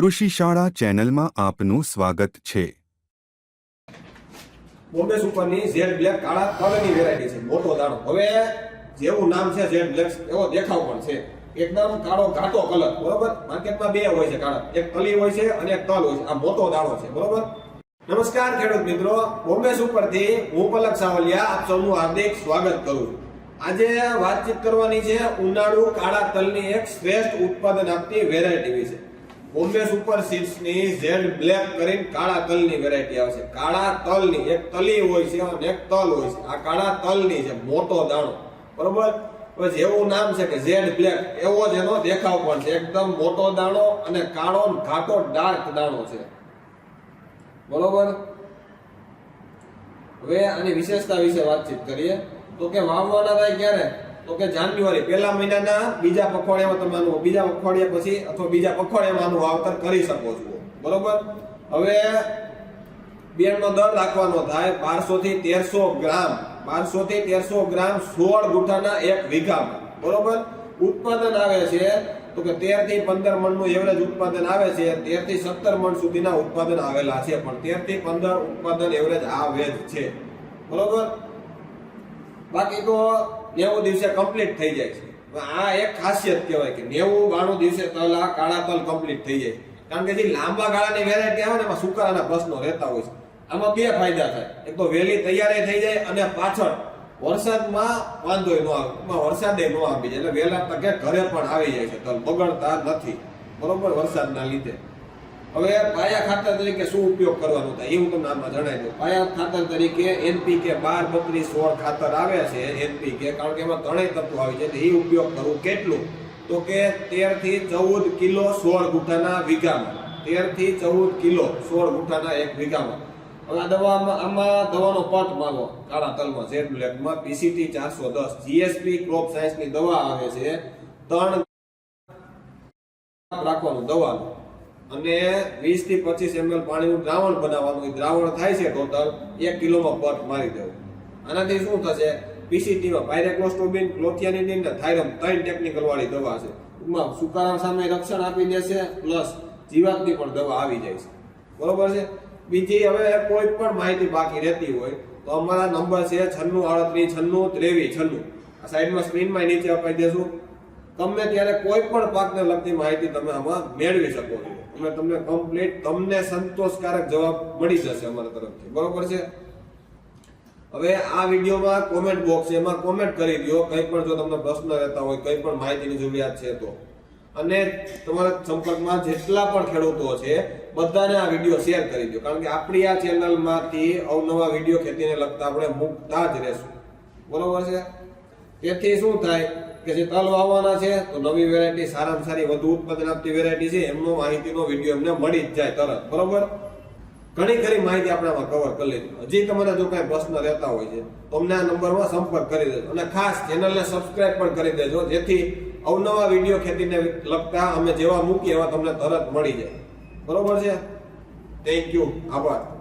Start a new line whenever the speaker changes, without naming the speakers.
કૃષિ શાળા ચેનલમાં આપનું સ્વાગત છે.
બોમ્બે સુપરની ઝેડ બ્લેક કાળા કલરની વેરાયટી છે. મોટો દાણો. હવે જેવું નામ છે ઝેડ બ્લેક, એવો દેખાવ પણ છે. એકદમ કાળો ઘાટો કલર. બરોબર? માર્કેટમાં બે હોય છે કાળા. એક કલી હોય છે અને એક તલ હોય છે. આ મોટો દાણો છે. બરોબર? નમસ્કાર ખેડૂત મિત્રો. બોમ્બે સુપરથી હું પલક સાવલિયા આપ સૌનું હાર્દિક સ્વાગત કરું છું. આજે વાતચીત કરવાની છે ઉનાળુ કાળા તલની એક શ્રેષ્ઠ ઉત્પાદન આપતી વેરાયટી વિશે. બોમ્બે સુપર સીડ્સની ઝેડ બ્લેક કરીને કાળા તલની વેરાયટી આવે છે. કાળા તલની, એક તલી હોય છે અને એક તલ હોય છે. આ કાળા તલની છે, મોટો દાણો. બરોબર? જેવું નામ છે કે ઝેડ બ્લેક. એવો જ એનો દેખાવ પણ છે. એકદમ મોટો દાણો અને કાળો ઘાટો ડાર્ક દાણો છે. બરોબર? હવે આની વિશેષતા વિશે વાતચીત કરીએ. તો કે વાવવાના થાય ક્યારે? તો કે જાન્યુઆરી, પહેલા મહિનાના બીજા પખવાડિયામાં તમે આનું, બીજા પખવાડિયા પછી અથવા બીજા પખવાડિયામાં આનું વાવતર કરી શકો છો. બરોબર? હવે બિયારણનો દર રાખવાનો થાય બારસો થી તેરસો ગ્રામ. બારસો થી તેરસો ગ્રામ સોળ ગુઠાના એક વીઘામાં. બરોબર? ઉત્પાદન આવે છે, તો કે તેરથી પંદર મણનું એવરેજ ઉત્પાદન આવે છે તેરથી સત્તર મણ સુધીના ઉત્પાદન આવેલા છે, પણ તેરથી પંદર ઉત્પાદન એવરેજ આવે જ છે. બરોબર? બાકી તો નેવું દિવસે કમ્પ્લીટ થઈ જાય છે. આ એક ખાસિયત કહેવાય કે નેવું બાણું દિવસે તલ આ કાળા તલ કમ્પ્લીટ થઈ જાય કારણ કે જે લાંબા ગાળાની વેરાયટી આવે ને, એમાં સુકારાના પ્રશ્નો રહેતા હોય છે. આમાં બે ફાયદા થાય. એક તો વહેલી તૈયારી થઈ જાય અને પાછળ વરસાદમાં વાંધો ન આવે. એમાં વરસાદે ન આવી જાય એટલે વહેલા તકે ઘરે પણ આવી જાય છે તલ. બગડતા નથી. બરોબર? વરસાદના લીધે. હવે પાયા ખાતર તરીકે શું ઉપયોગ કરવાનો થાય એ હું તમને આમાં જણાવી દઉં. પાયા ખાતર તરીકે એનપીકે બાર બત્રીસ સોળ ખાતર આવે છે એનપીકે, કારણ કે એમાં ત્રણેય તત્વો આવી છે એ ઉપયોગ કરવું કેટલું? તો કે તેરથી ચૌદ કિલો સોળ ગુઠાના વીઘામાં. તેરથી ચૌદ કિલો સોળ ગુઠાના એક વીઘામાં. હવે આ દવામાં આમાં દવાનો પટ માગો કાળા તલમાં ઝેડ બ્લેકમાં પીસીટી ચારસો દસ. જીએસપી ક્રોપ સાયન્સની દવા આવે છે ત્રણ રાખવાનું દવાનું. અને વીસથી પચીસ એમએલ પાણીનું દ્રાવણ બનાવવાનું, એ દ્રાવણ થાય છે ટોટલ એક કિલોમાં પટ મારી દેવું. આનાથી શું થશે? પીસીટીમાં પાયરેક્લોસ્ટોબિન ક્લોથિયાની ને થાઇરમ ત્રણ ટેકનિકલ વાળી દવા છે. ટૂંકમાં સુકારા સામે રક્ષણ આપી દેશે, પ્લસ જીવાતની પણ દવા આવી જાય છે. બરોબર છે? બીજી હવે કોઈ પણ માહિતી બાકી રહેતી હોય, તો અમારા નંબર છે છન્નું આડત્રીસ છન્નું ત્રેવીસ છન્નું. આ સાઈડમાં સ્ક્રીનમાં નીચે અપાઈ દેશું. તમને ત્યારે કોઈ પણ પાકને લગતી માહિતી તમે આમાં મેળવી શકો છો. અમે તમને કમ્પ્લીટ તમને સંતોષકારક જવાબ મળી જશે અમારા તરફથી. બરોબર છે? હવે આ વિડીયોમાં કોમેન્ટ બોક્સ છે, એમાં કોમેન્ટ કરી દો કંઈ પણ જો તમને પ્રશ્ન રહેતા હોય, કંઈ પણ માહિતીની જરૂરિયાત છે તો. અને તમારા સંપર્કમાં જેટલા પણ ખેડૂતો છે, બધાને આ વીડિયો શેર કરી દો કારણ કે આપણી આ ચેનલમાંથી અવનવા વીડિયો ખેતીને લગતા આપણે મૂકતા જ રહેશું. બરોબર છે? તેથી શું થાય? કે જે તલ વાવવાના છે, તો નવી વેરાયટી સારામાં સારી વધુ ઉત્પાદન આપતી વેરાયટી છે, એમનો માહિતીનો વીડિયો એમને મળી જ જાય તરત, બરોબર? ઘણી ખરી માહિતી આપણે આમાં કવર કરી લીધી હજી તમારા જો કાંઈ પ્રશ્ન રહેતા હોય છે, તો અમને આ નંબરમાં સંપર્ક કરી દેજો. અને ખાસ ચેનલને સબસ્ક્રાઇબ પણ કરી દેજો, જેથી અવનવા વીડિયો ખેતીને લગતા અમે જેવા મૂકીએ એવા તમને તરત મળી જાય. બરોબર છે? થેન્ક યુ આભાર.